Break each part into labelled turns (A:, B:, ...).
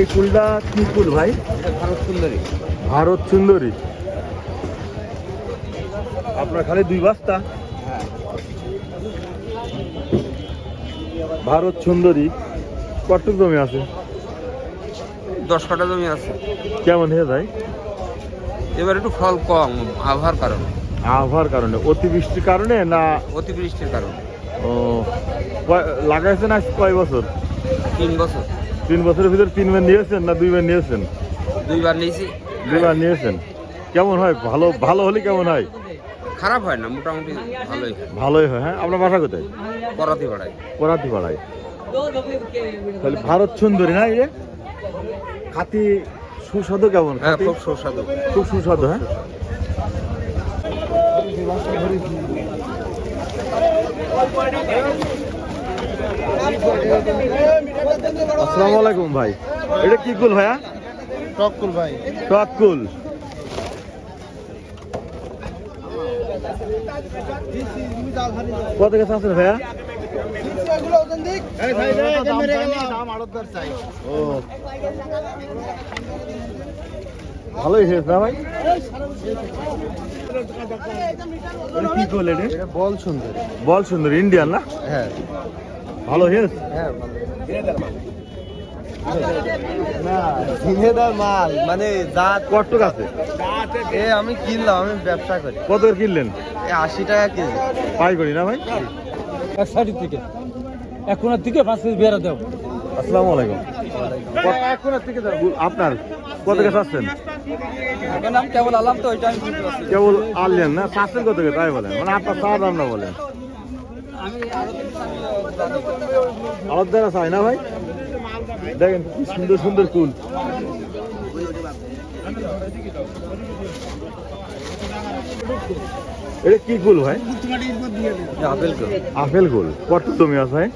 A: এই কুলটা কি কুল ভাই?
B: ভারত সুন্দরী।
A: ভারত সুন্দরী। আপনার খালি দুই বস্তা?
B: হ্যাঁ।
A: ভারত সুন্দরী। কটুক জমি আছে?
B: দশ কাটা জমি আছে।
A: কেমন হে ভাই?
B: এবার একটু ফল কম আবহাওয়ার কারণে।
A: আবহাওয়ার কারণে। অতিবৃষ্টির কারণে না?
B: অতিবৃষ্টির কারণে।
A: ও লাগাইছেন আজ কয় বছর?
B: তিন বছর।
A: তিন বছরের ভিতরে তিনবার নিয়েছেন না দুইবার নিয়েছেন?
B: দুইবার নিয়েছি।
A: দুইবার নিয়েছেন। কেমন হয়? ভালো ভালো হলে কেমন হয়?
B: খারাপ হয় না মোটামুটি ভালোই
A: ভালোই হয় হ্যাঁ? আপনার বাসা কোথায়?
B: করাতে পাড়ায়
A: করাতি পাড়ায় তাহলে ভারত সুন্দরী না এই যে? খাতি সুস্বাদু কেমন?
B: হ্যাঁ খুব সুস্বাদু।
A: খুব সুস্বাদু হ্যাঁ? আসসালামু আলাইকুম ভাই। এটা কি কুল ভাইয়া?
C: টকুল ভাই।
A: টক কুল কত গেছে আছেন ভাইয়া? ভালোই হয়েছে না ভাই? কি কুল
C: বল সুন্দর।
A: বল সুন্দর ইন্ডিয়ান না?
C: হ্যাঁ।
A: ভালো হয়েছে?
C: হ্যাঁ ঝিঙেদার মাল মানে জাত
A: কটক আছে?
C: এ আমি কিনলাম আমি ব্যবসা করি।
A: কত করে কিনলেন?
C: এ আশি টাকা কেজি।
A: পাই করি না ভাই?
D: এক সাইডের থেকে এখনের থেকে পাঁচ কেজি বেড়া দাও
A: আসসালামু আলাইকুম। এখনের থেকে আপনার কত
D: এখন আমি কেবল আলাম তো ওইটা আমি
A: কেবল আনলেন না? চাচ্ছেন কত করে? তাই বলেন। মানে আপনার চার দাম না বলেন। আলাদা দ্বারা চাই না ভাই? দেখেন কি সুন্দর সুন্দর কুল এটা কি কুল ভাই?
C: আপেল তো
A: আপেল কুল কত জমি আছে ভাই?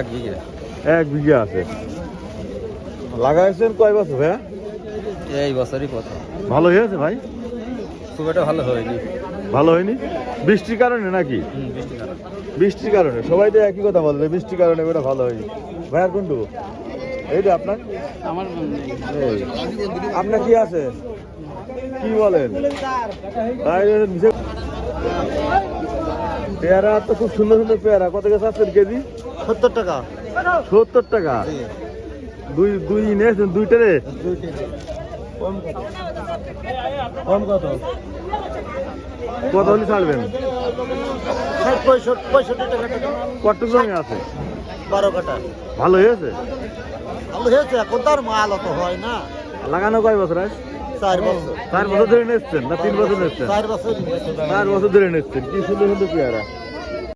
C: এক বিঘে।
A: এক বিঘা আছে। লাগাইছেন কয় বছর ভাইয়া
C: এই বছরই প্রথম।
A: ভালো হয়েছে ভাই?
C: খুব একটা ভালো হয়নি।
A: ভালো হয়নি? বৃষ্টির কারণে নাকি? বৃষ্টির কারণে। সবাই তো একই কথা বলবে বৃষ্টির কারণে ওটা ভালো হয়নি। ভাইয়ার কোনটু এইটা আপনার?
D: আমার
A: এই। আপনার কি আছে? কি বলেন? পেয়ারা তো খুব সুন্দর সুন্দর পেয়ারা। কত গেছে আছেন কেজি?
C: সত্তর টাকা।
A: সত্তর টাকা? দুই দুই নিয়েছেন দুইটারে
C: কম কত?
A: কত? হলে ছাড়বেন? কত জমি আছে?
C: বারো কাটা
A: ভালো হয়েছে?
C: ভালো হয়েছে এখন তার মাল অত হয় না।
A: লাগানো কয় বছর আজ?
C: চার বছর।
A: চার বছর ধরে নিচ্ছেন না তিন বছর নিচ্ছেন?
C: চার বছর
A: চার বছর ধরে নিচ্ছেন। কি সুন্দর সুন্দর পেয়ারা।